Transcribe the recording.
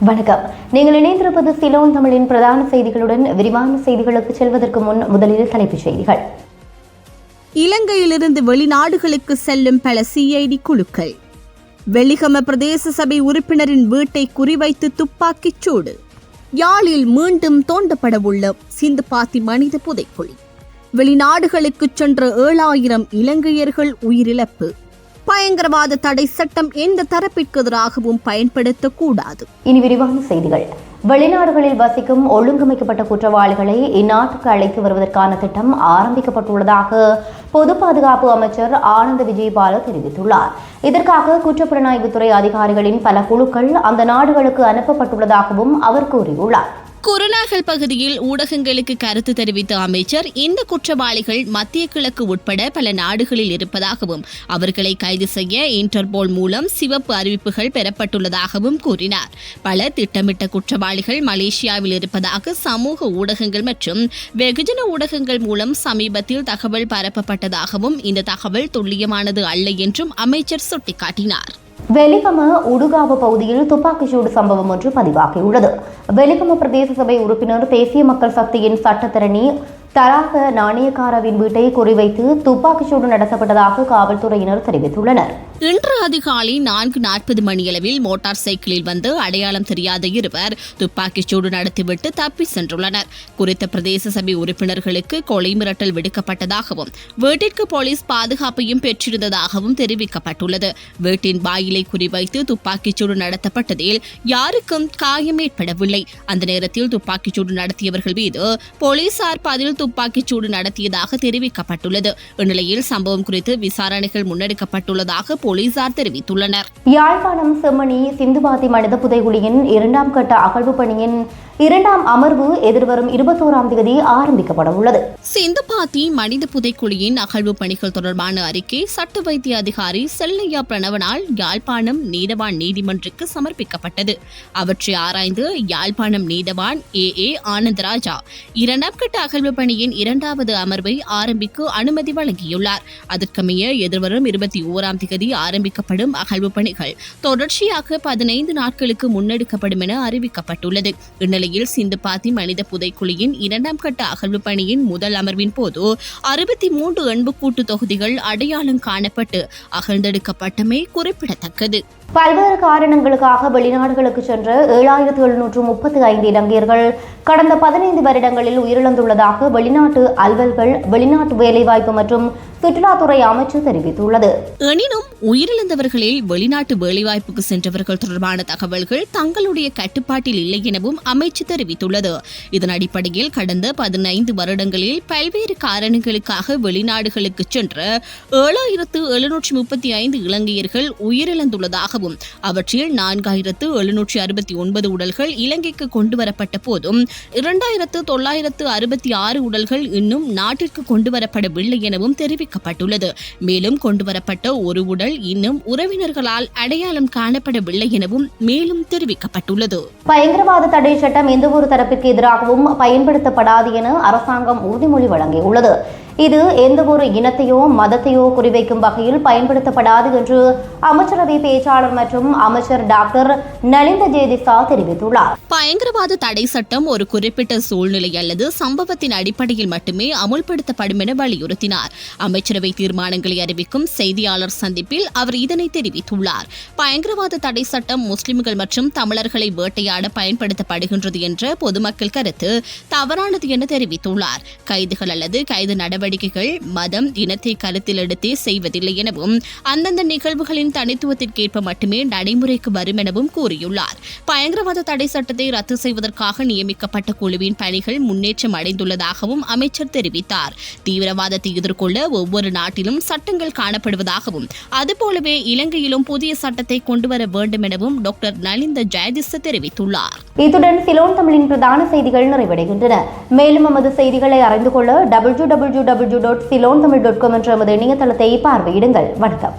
வணக்கம். நீங்கள் இணைந்திருப்பது சிலோன் தமிழின் பிரதான செய்திகளுடன் விரிவான செய்திகளுக்கு செல்வதற்கு முன் முதலில் தலைப்புச் செய்திகள். இலங்கையிலிருந்து வெளிநாடுகளுக்கு செல்லும் பல சிஐடி குழுக்கள். வெள்ளிகம பிரதேச சபை உறுப்பினரின் வீட்டை குறிவைத்து துப்பாக்கிச் சூடு. யாழில் மீண்டும் தோண்டப்படவுள்ள சிந்து பாத்தி மனித புதைக்குழி. வெளிநாடுகளுக்கு சென்ற ஏழாயிரம் இலங்கையர்கள் உயிரிழப்பு. பயங்கரவாத தடை சட்டம் எந்த தரப்பிற்கு எதிராகவும் பயன்படுத்தக்கூடாது. இனி விரிவான செய்திகள். வெளிநாடுகளில் வசிக்கும் ஒழுங்கமைக்கப்பட்ட குற்றவாளிகளை இந்நாட்டுக்கு அழைத்து வருவதற்கான திட்டம் ஆரம்பிக்கப்பட்டுள்ளதாக பொது பாதுகாப்பு அமைச்சர் ஆனந்த விஜயபால தெரிவித்துள்ளார். இதற்காக குற்றப்புலனாய்வுத்துறை அதிகாரிகளின் பல குழுக்கள் அந்த நாடுகளுக்கு அனுப்பப்பட்டுள்ளதாகவும் அவர் கூறியுள்ளார். குருநாகல் பகுதியில் ஊடகங்களுக்கு கருத்து தெரிவித்த அமைச்சர் இந்த குற்றவாளிகள் மத்திய கிழக்கு உட்பட பல நாடுகளில் இருப்பதாகவும் அவர்களை கைது செய்ய இன்டர்போல் மூலம் சிவப்பு அறிவிப்புகள் பெறப்பட்டுள்ளதாகவும் கூறினார். பல திட்டமிட்ட குற்றவாளிகள் மலேசியாவில் இருப்பதாக சமூக ஊடகங்கள் மற்றும் வெகுஜன ஊடகங்கள் மூலம் சமீபத்தில் தகவல் பரப்பப்பட்டதாகவும் இந்த தகவல் துல்லியமானது அல்ல என்றும் அமைச்சர் சுட்டிக்காட்டினார். வெலிகம உடுகாவு பகுதியில் துப்பாக்கிச்சூடு சம்பவம் ஒன்று பதிவாகியுள்ளது. வெலிகம பிரதேச சபை உறுப்பினர் தேசிய மக்கள் சக்தியின் சட்டத்திரணி தராக நாணயக்காரவின் வீட்டை குறிவைத்து துப்பாக்கிச்சூடு நடத்தப்பட்டதாக காவல்துறையினர் தெரிவித்துள்ளனர். இன்று அதிகாலை நான்கு நாற்பது மணியளவில் மோட்டார் சைக்கிளில் வந்து அடையாளம் தெரியாத இருவர் துப்பாக்கிச்சூடு நடத்திவிட்டு தப்பி சென்றுள்ளனர். குறித்த பிரதேச சபை உறுப்பினர்களுக்கு கொலை மிரட்டல் விடுக்கப்பட்டதாகவும் வீட்டிற்கு போலீஸ் பாதுகாப்பையும் பெற்றிருந்ததாகவும் தெரிவிக்கப்பட்டுள்ளது. வீட்டின் வாயிலை குறிவைத்து துப்பாக்கிச்சூடு நடத்தப்பட்டதில் யாருக்கும் காயம் ஏற்படவில்லை அந்த நேரத்தில் துப்பாக்கிச்சூடு நடத்தியவர்கள் மீது போலீசார் பதில் துப்பாக்கிச்சூடு நடத்தியதாக தெரிவிக்கப்பட்டுள்ளது. இந்நிலையில் சம்பவம் குறித்து விசாரணைகள் முன்னெடுக்கப்பட்டுள்ளதாக போலீசார் தெரிவித்துள்ளனர். யாழ்ப்பாணம் செம்மணி சிந்துபாத்தி மனித புதைகுழியின் இரண்டாம் கட்ட அகழ்வு பணியின் இரண்டாம் அமர்வு எதிர்வரும் இருபத்தோராம் தேதி ஆரம்பிக்கப்பட உள்ளது. சிந்துபாத்தி மனித புதைக்குழியின் அகழ்வு பணிகள் தொடர்பான அறிக்கை சட்ட வைத்திய அதிகாரி செல்லையா பிரணவனால் யாழ்ப்பாணம் நீதவான் நீதிமன்றுக்கு சமர்ப்பிக்கப்பட்டது. அவற்றை ஆராய்ந்து யாழ்ப்பாணம் நீதவான் ஏ ஏ ஆனந்தராஜா இரண்டாம் கட்ட அகழ்வு விசாரணையின் இரண்டாவது அமர்வை ஆரம்பிக்க அனுமதி வழங்கியுள்ளார். அதற்கமைய எதிர்வரும் இருபத்தி ஓராம் தேதி ஆரம்பிக்கப்படும் அகழ்வு பணிகள் தொடர்ச்சியாக பதினைந்து நாட்களுக்கு முன்னெடுக்கப்படும் என அறிவிக்கப்பட்டுள்ளது. இந்நிலையில் சிந்துபாத்தி மனித புதைக்குழியின் இரண்டாம் கட்ட அகழ்வு பணியின் முதல் அமர்வின் போது அறுபத்தி மூன்று எண்புக்கூட்டு தொகுதிகள் அடையாளம் காணப்பட்டு அகழ்ந்தெடுக்கப்பட்டமை குறிப்பிடத்தக்கது. பல்வேறு காரணங்களுக்காக வெளிநாடுகளுக்கு சென்ற ஏழாயிரத்து எழுநூற்று முப்பத்தி ஐந்து இலங்கையர்கள் கடந்த பதினைந்து வருடங்களில் உயிரிழந்துள்ளதாக வெளிநாட்டு அலுவல்கள் வெளிநாட்டு வேலைவாய்ப்பு மற்றும் சுற்றுலாத்துறை அமைச்சு தெரிவித்துள்ளது. எனினும் உயிரிழந்தவர்களில் வெளிநாட்டு வேலைவாய்ப்புக்கு சென்றவர்கள் தொடர்பான தகவல்கள் தங்களுடைய கட்டுப்பாட்டில் இல்லை எனவும் அமைச்சு தெரிவித்துள்ளது. இதன் அடிப்படையில் கடந்த பதினைந்து வருடங்களில் பல்வேறு காரணங்களுக்காக வெளிநாடுகளுக்கு சென்ற ஏழாயிரத்து எழுநூற்றி முப்பத்தி ஐந்து இலங்கையர்கள் உயிரிழந்துள்ளதாகவும் அவற்றில் நான்காயிரத்து எழுநூற்றி அறுபத்தி ஒன்பது உடல்கள் இலங்கைக்கு கொண்டு வரப்பட்ட போதும் இரண்டாயிரத்து தொள்ளாயிரத்து அறுபத்தி ஆறு உடல்கள் இன்னும் நாட்டிற்கு கொண்டு வரப்படவில்லை எனவும் தெரிவிக்கப்பட்டுள்ளது. மேலும் கொண்டுவரப்பட்ட ஒரு உடல் இன்னும் உறவினர்களால் அடையாளம் காணப்படவில்லை எனவும் மேலும் தெரிவிக்கப்பட்டுள்ளது. பயங்கரவாத தடை சட்டம் எந்தவொரு தரப்பிற்கு எதிராகவும் பயன்படுத்தப்படாது என அரசாங்கம் உறுதிமொழி வழங்கியுள்ளது. இது எந்தவொரு இனத்தையோ மதத்தையோ குறிவைக்கும் வகையில் பயன்படுத்தப்படாது என்று அமைச்சரவை பேச்சாளர் மற்றும் அமைச்சர் டாக்டர் நலிந்த ஜேதிசா தெரிவித்துள்ளார். பயங்கரவாத தடை சட்டம் ஒரு குறிப்பிட்ட சூழ்நிலை அல்லது சம்பவத்தின் அடிப்படையில் மட்டுமே அமுல்படுத்தப்படும் என வலியுறுத்தினார். அமைச்சரவை தீர்மானங்களை அறிவிக்கும் செய்தியாளர் சந்திப்பில் அவர் இதனை தெரிவித்துள்ளார். பயங்கரவாத தடை சட்டம் முஸ்லிம்கள் மற்றும் தமிழர்களை வேட்டையாட பயன்படுத்தப்படுகின்றது என்ற பொதுமக்கள் கருத்து தவறானது என தெரிவித்துள்ளார். கைதுகள் அல்லது கைது நடவடிக்கைகள் மதம் இனத்தை கருத்தில் எடுத்தே செய்வதில்லை எனவும் அந்தந்த நிகழ்வுகளின் தனித்துவத்திற்கேற்ப மட்டுமே நடைமுறைக்கு வரும் எனவும் கூறியுள்ளார். பயங்கரவாத தடை சட்டத்தை ரத்து செய்வதற்காக நியமிக்கப்பட்ட குழுவின் பணிகள் முன்னேற்றம் அடைந்துள்ளதாகவும் அமைச்சர் தெரிவித்தார். தீவிரவாதத்தை எதிர்கொள்ள ஒவ்வொரு நாட்டிலும் சட்டங்கள் காணப்படுவதாகவும் அது அதுபோலவே இலங்கையிலும் புதிய சட்டத்தை கொண்டுவர வேண்டும் எனவும் டாக்டர் நலிந்த ஜெயதிச தெரிவித்துள்ளார். இத்துடன் சிலோன் தமிழின் பிரதான செய்திகள் நிறைவடைகின்றன. மேலும் எமது செய்திகளை அறிந்து கொள்ள W W W dot Ceylon Tamil dot com என்ற எமது இணையதளத்தை பார்வையிடுங்கள். வணக்கம்.